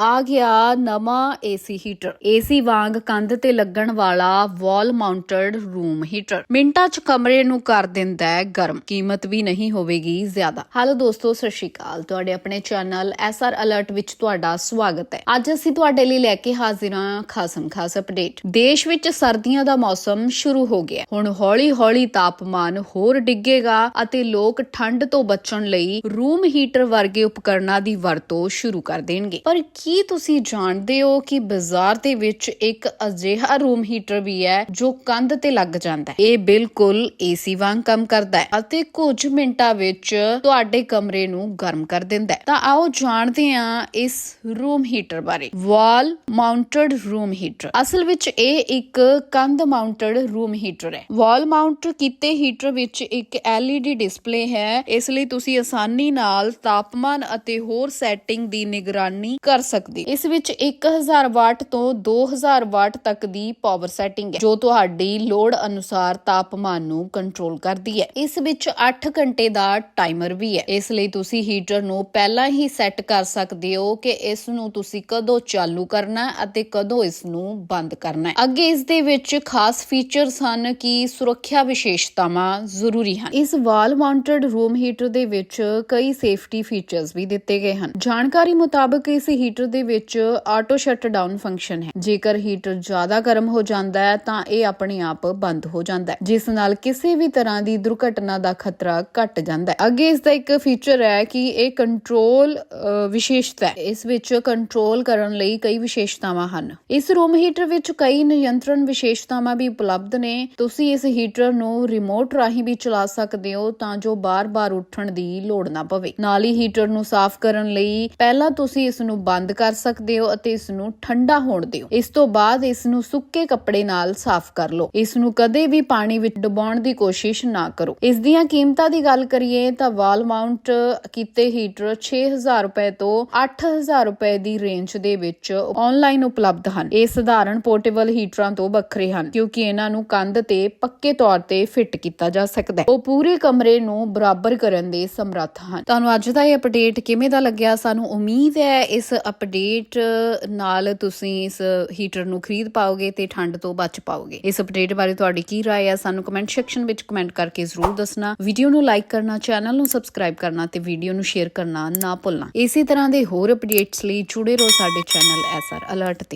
ਆ ਗਿਆ ਨਵਾਂ ਏਸੀ ਹੀਟਰ ਏਸੀ ਵਾਂਗ ਕੰਧ ਤੇ ਲੱਗਣ ਵਾਲਾ ਵਾਲ ਮਾਊਂਟਡ ਰੂਮ ਹੀਟਰ ਮਿੰਟਾਂ 'ਚ ਕਮਰੇ ਨੂੰ ਕਰ ਦਿੰਦਾ ਹੈ ਗਰਮ। ਕੀਮਤ ਵੀ ਨਹੀਂ ਹੋਵੇਗੀ ਜ਼ਿਆਦਾ। ਹਾਲੋ ਦੋਸਤੋ, ਸਤਿ ਸ਼੍ਰੀ ਅਕਾਲ। ਤੁਹਾਡੇ ਆਪਣੇ ਚੈਨਲ ਐਸਆਰ ਅਲਰਟ ਵਿੱਚ ਤੁਹਾਡਾ ਸਵਾਗਤ ਹੈ। ਅੱਜ ਅਸੀਂ ਤੁਹਾਡੇ ਲਈ ਲੈ ਕੇ ਹਾਜ਼ਰ ਹਾਂ ਖਾਸਮ ਖਾਸ ਅਪਡੇਟ ਦੇਸ਼ ਵਿੱਚ ਸਰਦੀਆਂ ਦਾ ਮੌਸਮ ਸ਼ੁਰੂ ਹੋ ਗਿਆ। ਹੁਣ ਹੌਲੀ-ਹੌਲੀ ਤਾਪਮਾਨ ਹੋਰ ਡਿੱਗੇਗਾ ਅਤੇ ਲੋਕ ਠੰਡ ਤੋਂ ਬਚਣ ਲਈ ਰੂਮ ਹੀਟਰ ਵਰਗੇ ਉਪਕਰਨਾਂ ਦੀ ਵਰਤੋਂ ਸ਼ੁਰੂ ਕਰ ਦੇਣਗੇ। ਪਰ ਕੀ ਤੁਸੀਂ ਜਾਣਦੇ ਹੋ ਕਿ ਬਾਜ਼ਾਰ ਦੇ ਵਿੱਚ ਇੱਕ ਅਜਿਹਾ ਰੂਮ ਹੀਟਰ ਵੀ ਹੈ ਜੋ ਕੰਧ ਤੇ ਲੱਗ ਜਾਂਦਾ ਹੈ? ਇਹ ਬਿਲਕੁਲ ਏਸੀ ਵਾਂਗ ਕੰਮ ਕਰਦਾ ਹੈ ਅਤੇ ਕੁਝ ਮਿੰਟਾਂ ਵਿੱਚ ਤੁਹਾਡੇ ਕਮਰੇ ਨੂੰ ਗਰਮ ਕਰ ਦਿੰਦਾ ਹੈ। ਤਾਂ ਆਓ ਜਾਣਦੇ ਹਾਂ ਇਸ ਰੂਮ ਹੀਟਰ ਬਾਰੇ। Wall mounted room heater. ਅਸਲ ਵਿੱਚ ਇਹ ਇੱਕ ਕੰਧ ਮਾਊਂਟਡ ਰੂਮ ਹੀਟਰ ਹੈ। ਵਾਲ ਮਾਊਂਟ ਕੀਤੇ ਹੀਟਰ ਵਿੱਚ ਇੱਕ LED ਡਿਸਪਲੇ ਹੈ। ਇਸ ਲਈ ਤੁਸੀਂ ਆਸਾਨੀ ਨਾਲ ਤਾਪਮਾਨ ਅਤੇ ਹੋਰ ਸੈਟਿੰਗ ਦੀ ਨਿਗਰਾਨੀ ਕਰ ਸਕਦੀ। ਇਸ ਵਿੱਚ 1000 ਵਾਟ ਤੋਂ 2000 ਵਾਟ ਤੱਕ ਦੀ ਪਾਵਰ ਸੈਟਿੰਗ ਹੈ, ਜੋ ਤੁਹਾਡੀ ਲੋੜ ਅਨੁਸਾਰ ਤਾਪਮਾਨ ਨੂੰ ਕੰਟਰੋਲ ਕਰਦੀ ਹੈ। ਇਸ ਵਿੱਚ 8 ਘੰਟੇ ਦਾ ਟਾਈਮਰ ਵੀ ਹੈ। ਇਸ ਲਈ ਤੁਸੀਂ ਹੀਟਰ ਨੂੰ ਪਹਿਲਾਂ ਹੀ ਸੈੱਟ ਕਰ ਸਕਦੇ ਹੋ ਕਿ ਇਸ ਨੂੰ ਤੁਸੀਂ ਕਦੋਂ ਚਾਲੂ ਕਰਨਾ ਅਤੇ ਕਦੋਂ ਇਸ ਨੂੰ ਬੰਦ ਕਰਨਾ ਹੈ। ਅੱਗੇ ਇਸ ਦੇ ਵਿੱਚ ਖਾਸ ਫੀਚਰਸ ਹਨ ਕਿ ਸੁਰੱਖਿਆ ਵਿਸ਼ੇਸ਼ਤਾਵਾਂ ਜ਼ਰੂਰੀ ਹਨ। ਇਸ ਵਾਲ ਮਾਊਂਟਡ ਰੂਮ ਹੀਟਰ ਦੇ ਵਿੱਚ ਕਈ ਸੇਫਟੀ ਫੀਚਰਸ ਵੀ ਦਿੱਤੇ ਗਏ ਹਨ। ਜਾਣਕਾਰੀ ਮੁਤਾਬਕ ਇਸ ਹੀਟਰ ਦੇ ਵਿੱਚ ਆਟੋ ਸ਼ਟ ਡਾਊਨ ਫੰਕਸ਼ਨ ਹੈ। ਜੇਕਰ ਹੀਟਰ ਜ਼ਿਆਦਾ ਗਰਮ ਹੋ ਜਾਂਦਾ ਹੈ, ਤਾਂ ਇਹ ਆਪਣੇ ਆਪ ਬੰਦ ਹੋ ਜਾਂਦਾ ਹੈ। ਜਿਸ ਨਾਲ ਕਿਸੇ ਵੀ ਤਰ੍ਹਾਂ ਦੀ ਦੁਰਘਟਨਾ ਦਾ ਖਤਰਾ ਘਟ ਜਾਂਦਾ ਹੈ। ਅੱਗੇ ਇਸ ਦਾ ਇੱਕ ਫੀਚਰ ਹੈ ਕਿ ਇਹ ਕੰਟਰੋਲ ਵਿਸ਼ੇਸ਼ਤਾ ਹੈ। ਇਸ ਵਿੱਚ ਕੰਟਰੋਲ ਕਰਨ ਲਈ ਕਈ ਵਿਸ਼ੇਸ਼ਤਾਵਾਂ ਹਨ। ਇਸ ਰੂਮ ਹੀਟਰ ਵਿੱਚ ਕਈ ਨਿਯੰਤਰਣ ਵਿਸ਼ੇਸ਼ਤਾਵਾਂ ਵੀ ਉਪਲਬਧ ਨੇ। ਤੁਸੀਂ ਇਸ ਹੀਟਰ ਨੂੰ ਰਿਮੋਟ ਰਾਹੀਂ ਵੀ ਚਲਾ ਸਕਦੇ ਹੋ, ਤਾਂ ਜੋ ਬਾਰ-ਬਾਰ ਉੱਠਣ ਦੀ ਲੋੜ ਨਾ ਪਵੇ। ਨਾਲ ਹੀ ਹੀਟਰ ਨੂੰ ਸਾਫ਼ ਕਰਨ ਲਈ ਪਹਿਲਾਂ ਤੁਸੀਂ ਇਸ ਨੂੰ ਬੰਦ ਕਰ ਸਕਦੇ ਹੋ ਅਤੇ ਇਸ ਨੂੰ ਠੰਡਾ ਹੋਣ ਦਿਓ। ਇਸ ਤੋਂ ਬਾਅਦ ਇਸ ਨੂੰ ਸੁੱਕੇ ਕੱਪੜੇ ਨਾਲ ਸਾਫ਼ ਕਰ ਲਓ। ਇਸ ਨੂੰ ਕਦੇ ਵੀ ਪਾਣੀ ਵਿੱਚ ਡੁਬਾਉਣ ਦੀ ਕੋਸ਼ਿਸ਼ ਨਾ ਕਰੋ। ਇਸ ਦੀਆਂ ਕੀਮਤਾਂ ਦੀ ਗੱਲ ਕਰੀਏ ਤਾਂ ਵਾਲ ਮਾਊਂਟ ਕੀਤੇ ਹੀਟਰ 6000 ਰੁਪਏ ਤੋਂ 8000 ਰੁਪਏ ਦੀ ਰੇਂਜ ਦੇ ਵਿੱਚ ਆਨਲਾਈਨ ਉਪਲਬਧ ਹਨ। ਇਹ ਸਧਾਰਨ ਪੋਰਟੇਬਲ ਹੀਟਰਾਂ ਤੋਂ ਵੱਖਰੇ ਹਨ, ਕਿਉਂਕਿ ਇਹਨਾਂ ਨੂੰ ਕੰਧ ਤੇ ਪੱਕੇ ਤੌਰ ਤੇ ਫਿੱਟ ਕੀਤਾ ਜਾ ਸਕਦਾ ਹੈ। ਉਹ ਪੂਰੇ ਕਮਰੇ ਨੂੰ ਬਰਾਬਰ ਕਰਨ ਦੇ ਸਮਰੱਥ ਹਨ। ਤੁਹਾਨੂੰ ਅੱਜ ਦਾ ਇਹ ਅਪਡੇਟ ਕਿਵੇਂ ਦਾ ਲੱਗਿਆ? ਸਾਨੂੰ ਉਮੀਦ ਹੈ ਇਸ ਅਪਡੇਟ ਨਾਲ ਤੁਸੀਂ ਇਸ ਹੀਟਰ ਨੂੰ ਖਰੀਦ ਪਾਓਗੇ ਤੇ ਠੰਡ ਤੋਂ ਬਚ ਪਾਓਗੇ ਇਸ ਅਪਡੇਟ ਬਾਰੇ ਤੁਹਾਡੀ ਕੀ رائے ਹੈ ਸਾਨੂੰ ਕਮੈਂਟ ਸੈਕਸ਼ਨ ਵਿੱਚ ਕਮੈਂਟ ਕਰਕੇ ਜ਼ਰੂਰ ਦੱਸਣਾ ਵੀਡੀਓ ਨੂੰ ਲਾਈਕ ਕਰਨਾ ਚੈਨਲ ਨੂੰ ਸਬਸਕ੍ਰਾਈਬ ਕਰਨਾ ਤੇ ਵੀਡੀਓ ਨੂੰ ਸ਼ੇਅਰ ਕਰਨਾ ਨਾ ਭੁੱਲਣਾ ਇਸੇ ਤਰ੍ਹਾਂ ਦੇ ਹੋਰ ਅਪਡੇਟਸ ਲਈ ਜੁੜੇ ਰਹੋ ਸਾਡੇ ਚੈਨਲ ਐਸਆਰ ਅਲਰਟ ਤੇ